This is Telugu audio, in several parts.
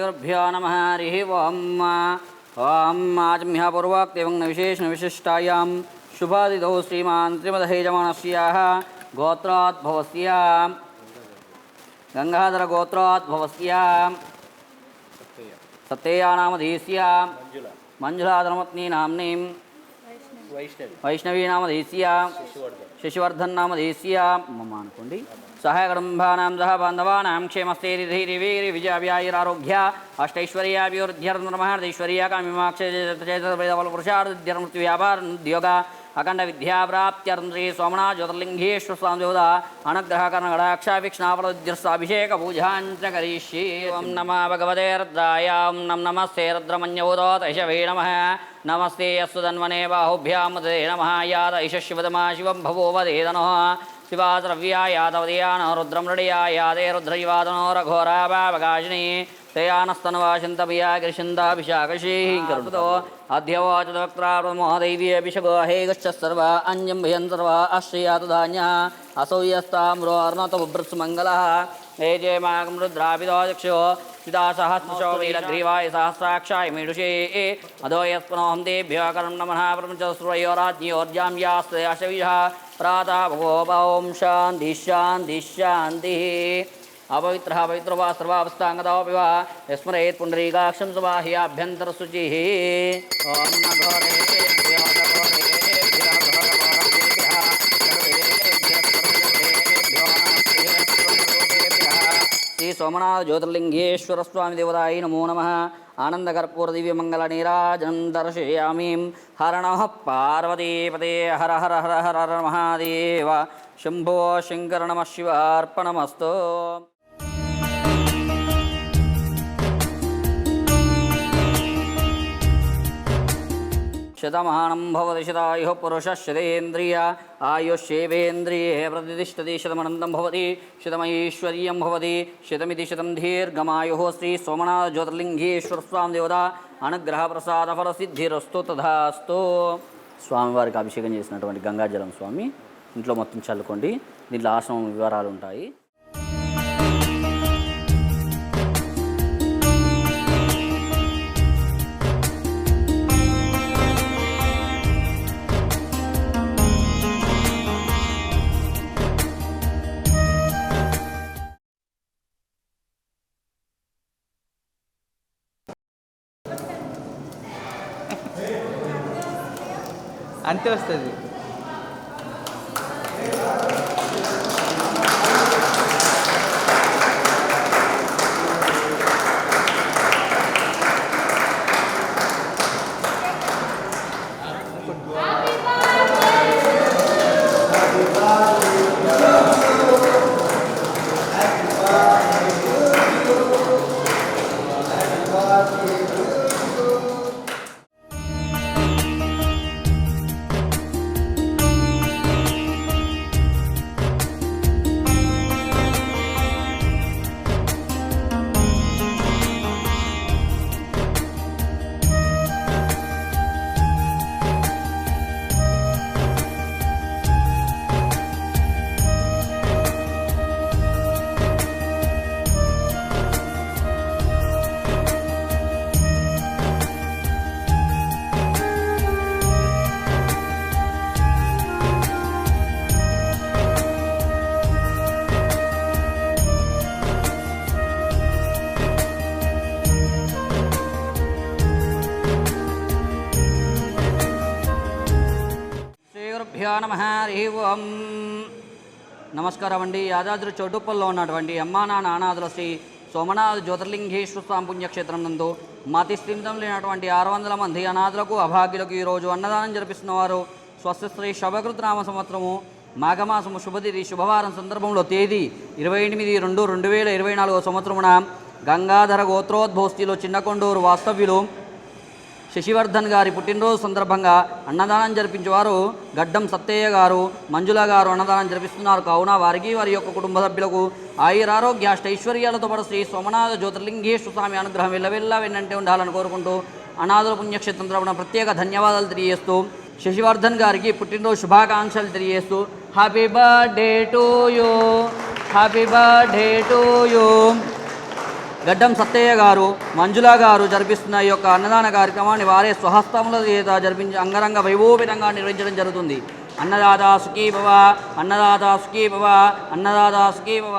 श्रीगुरुभ्यो नमः हरिः ओम्। ॐ आजम्यपूर्वोक्त एवं न विशेषणविशिष्टायां शुभादिधौ श्रीमान् त्रिमदहेजमानस्याः गोत्रात् भवस्यां गङ्गाधरगोत्रात् भवस्यां सत्तेयानामधीस्यां मञ्जुलाधनमत्नी వైష్ణవీ నామధేస్య శశివర్ధన్ నామధేస్య మమ్మ అనుకోండి సహాయకుటుంబానాం సహ బాంధవానాం క్షేమస్థైర్యధైర్యవీరి ధైర్య వీరి కామిమాక్షేతపురుషార్థ్యర్మృత్యు వ్యాపారోద్యోగ అఖండ వ్యాపార ఉద్యోగ ಅಖಂಡ ವಿದ್ಯಾಪ್ರಾಪ್ತ್ಯರ್ಂದ್ರಿ ಸೋಮಣ ಜ್ಯೋತಿರ್ಲಿಂಗೇಶ್ವರ ಸ್ವಾಮಿ ದೇವದ ಅನುಗ್ರಹ ಕರ್ಣಗಳ ಅಕ್ಷಾಭಿಕ್ಷಣಾಫಲದ್ರಸ್ವಾಭಿಷೇಕ ಪೂಜಾಂಚ ಕರಿಷ್ಯೇ ಓಂ ನಮ ಭಗವದೇ ಹೃದ್ರಾಯ ಓಂ ನಮ್ ನಮಸ್ತೆ ರುದ್ರಮನ್ಯೋದೋತ ಯಶವೇ ನಮಃ ನಮಸ್ತೆ ಯಸ್ಸು ಧನ್ವನೇ ಬಾಹುಭ್ಯಾಮದೇ ನಮಃ ಯಾದ ಯಶಶಿವದಮಾ ಶಿವಂ ಭವೋವದೇದನೋ शिवाद्रव्या यादवदीया न रुद्रं नृडया यादे रुद्रयिवादनो रघोराभावकाशिनी तयानस्तनवाशिन्तमिया कृषिन्दाभिषाकशीकरुतो अध्यवाचतवक्त्राप्रमोहदैव्यभिषगो हेगश्च सर्व अन्यं भयं सर्व अश्रयातधान्यः असौयस्ताम्रोर्णतबुभृत्सुमङ्गलः हे जय मागं रुद्राभिदो पितासहस्रशोमीलग्रीवाय सहस्राक्षाय मीडुषे ए अधो यस्पनोऽहं देभ्यो करं नमः प्रपञ्चस्रयोराज्ञयोर्जां यास्ते अशविजः प्रातः भगोपौं शान्तिः। अपवित्रः पवित्रोवा सर्वावस्थाङ्गतोऽपि वा यस्मरेत् पुण्डरीकाक्षं सुवाह्याभ्यन्तरशुचिः ॐ नमो। సోమనాథ జ్యోతిర్లింగేశ్వర స్వామి దేవతాయ నమో నమ. ఆనందకర్పూర దివ్యమంగళ నీరాజనం దర్శయామి. హరణ పార్వతీపదే హర హర హర హర హర మహాదేవ. శంభో శంకర నమ శివార్పణమస్తు. శతమానం భవతి శతాయు పురుష శతేంద్రియ ఆయుష్యేవేంద్రియే ప్రతిష్టతి శతమనందం భవతి శతమైశ్వర్యం భవతి శతమితి శతం దీర్ఘమాయు శ్రీ సోమనాథ జ్యోతిర్లింగేశ్వర స్వామి దేవత అనుగ్రహ ప్రసాద ఫల సిద్ధిరస్తు తథాస్తు. స్వామివారికి అభిషేకం చేసినటువంటి గంగాజలం స్వామి ఇంట్లో మొత్తం చల్లుకోండి దీంట్లో ఆశ్రమం వివరాలు ఉంటాయి. అంతే వస్తుంది. గురుభ్యో నమ హరి ఓం. నమస్కారం అండి యాదాద్రి చౌటుప్పల్లో ఉన్నటువంటి అమ్మానా నానాదుల శ్రీ సోమనాథ జ్యోతిర్లింగేశ్వర స్వామి పుణ్యక్షేత్రం నందు మతి స్థిమితం లేనటువంటి ఆరు వందల మంది అనాథులకు అభాగ్యులకు ఈరోజు అన్నదానం జరిపిస్తున్నవారు స్వస్తి శ్రీ నామ సంవత్సరము మాఘమాసము శుభతిథి శుభవారం సందర్భంలో తేదీ ఇరవై ఎనిమిది రెండు రెండు వేల ఇరవై నాలుగో సంవత్సరమున గంగాధర గోత్రోద్భోస్తిలో చిన్నకొండూరు వాస్తవ్యులు శశివర్ధన్ గారి పుట్టినరోజు సందర్భంగా అన్నదానం జరిపించేవారు గడ్డం సత్తయ్య గారు మంజుల గారు అన్నదానం జరిపిస్తున్నారు. కావున వారికి వారి యొక్క కుటుంబ సభ్యులకు ఆయురారోగ్య ఐశ్వర్యాలతో పాటు శ్రీ సోమనాథ జ్యోతిర్లింగేశ్వర స్వామి అనుగ్రహం వెళ్ళవెల్లా వెన్నంటే ఉండాలని కోరుకుంటూ అనాథుల పుణ్యక్షేత్రం తరపున ప్రత్యేక ధన్యవాదాలు తెలియజేస్తూ శశివర్ధన్ గారికి పుట్టినరోజు శుభాకాంక్షలు తెలియజేస్తూ happy birthday to you happy birthday to you Gaddam Sattaiah garu మంజుల గారు జరిపిస్తున్న ఈ యొక్క అన్నదాన కార్యక్రమాన్ని వారే స్వహస్తముల చేత జరిపించి అంగరంగ వైభోపితంగా నిర్వహించడం జరుగుతుంది. అన్నదాత సుఖీభవ అన్నదాత సుఖీభవ అన్నదాత సుఖీభవ.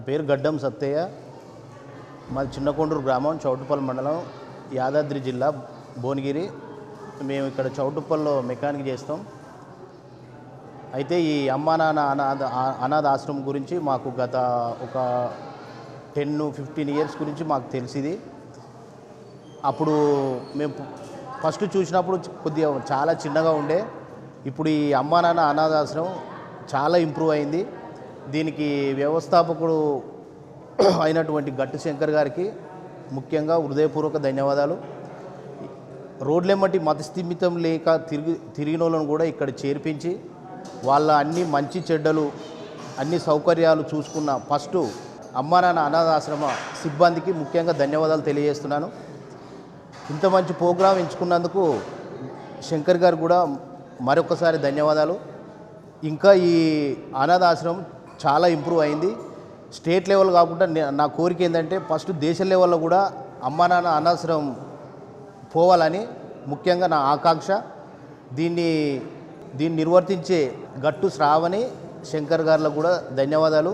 నా పేరు గడ్డం సత్తయ్య. మాది చిన్నకొండూరు గ్రామం చౌటుపల్లి మండలం యాదాద్రి జిల్లా భువనగిరి. మేము ఇక్కడ చౌటుప్పల్లో మెకానిక్ చేస్తాం. అయితే ఈ అమ్మా నాన్న అనాథ అనాథ ఆశ్రమం గురించి మాకు గత ఒక టెన్ ఫిఫ్టీన్ ఇయర్స్ గురించి మాకు తెలిసింది. అప్పుడు మేము ఫస్ట్ చూసినప్పుడు కొద్దిగా చాలా చిన్నగా ఉండే. ఇప్పుడు ఈ అమ్మా నాన్న అనాథాశ్రమం చాలా ఇంప్రూవ్ అయింది. దీనికి వ్యవస్థాపకుడు అయినటువంటి గట్టు శంకర్ గారికి ముఖ్యంగా హృదయపూర్వక ధన్యవాదాలు. రోడ్లెమ్మటి మతస్థిమితం లేక తిరిగి తిరిగిన వాళ్ళను కూడా ఇక్కడ చేర్పించి వాళ్ళ అన్ని మంచి చెడ్డలు అన్ని సౌకర్యాలు చూసుకున్న ఫస్ట్ అమ్మా నాన్న అనాథాశ్రమ సిబ్బందికి ముఖ్యంగా ధన్యవాదాలు తెలియజేస్తున్నాను. ఇంత మంచి ప్రోగ్రాం ఎంచుకున్నందుకు శంకర్ గారు కూడా మరొకసారి ధన్యవాదాలు. ఇంకా ఈ అనాథాశ్రమం చాలా ఇంప్రూవ్ అయింది. స్టేట్ లెవెల్ కాకుండా నా కోరిక ఏంటంటే ఫస్ట్ దేశ లెవెల్లో కూడా అమ్మా నాన్న అనవసరం పోవాలని ముఖ్యంగా నా ఆకాంక్ష. దీన్ని దీన్ని నిర్వర్తించే గట్టు శ్రావణి శంకర్ గారులకు కూడా ధన్యవాదాలు.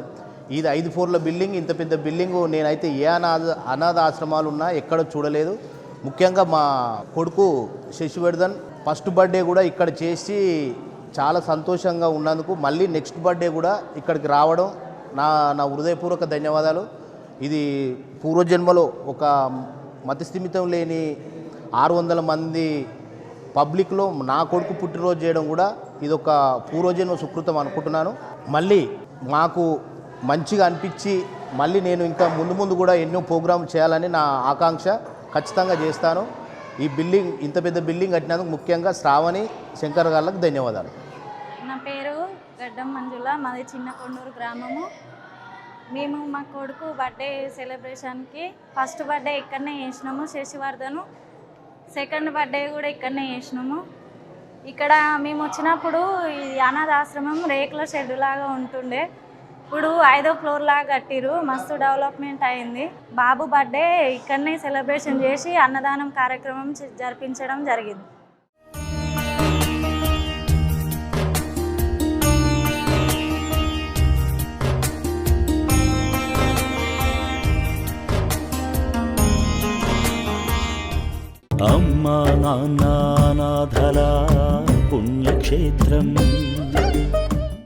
ఇది ఐదు ఫ్లోర్ల బిల్డింగ్ ఇంత పెద్ద బిల్డింగ్ నేనైతే ఏ అనాథ అనాథ ఆశ్రమాలు ఉన్నా ఎక్కడ చూడలేదు. ముఖ్యంగా మా కొడుకు శశివర్ధన్ ఫస్ట్ బర్త్డే కూడా ఇక్కడ చేసి చాలా సంతోషంగా ఉన్నందుకు మళ్ళీ నెక్స్ట్ బర్త్డే కూడా ఇక్కడికి రావడం నా నా హృదయపూర్వక ధన్యవాదాలు. ఇది పూర్వజన్మలో ఒక మతస్థిమితం లేని ఆరు వందల మంది పబ్లిక్లో నా కొడుకు పుట్టినరోజు చేయడం కూడా ఇది ఒక పూర్వజన్మ సుకృతం అనుకుంటున్నాను. మళ్ళీ మాకు మంచిగా అనిపించి మళ్ళీ నేను ఇంకా ముందు ముందు కూడా ఎన్నో ప్రోగ్రాం చేయాలని నా ఆకాంక్ష ఖచ్చితంగా చేస్తాను. ఈ బిల్డింగ్ ఇంత పెద్ద బిల్డింగ్ కట్టినందుకు ముఖ్యంగా శ్రావణి శంకర్ గారికి ధన్యవాదాలు. నా పేరు గడ్డం మంజుల మాది చిన్న కొండూరు గ్రామము. మేము మా కొడుకు బర్త్డే సెలబ్రేషన్కి ఫస్ట్ బర్త్డే ఇక్కడనే చేసినాము శశివర్ధను. సెకండ్ బర్త్డే కూడా ఇక్కడనే చేసినాము. ఇక్కడ మేము వచ్చినప్పుడు ఈ అనాథాశ్రమం రేకుల షెడ్ లాగా ఉంటుండే. ఇప్పుడు ఐదో ఫ్లోర్ లాగా కట్టిరు మస్తు డెవలప్మెంట్ అయింది. బాబు బర్త్డే ఇక్కడనే సెలబ్రేషన్ చేసి అన్నదానం కార్యక్రమం జరిపించడం జరిగింది. అమ్మా నాన్న పుణ్యక్షేత్రం.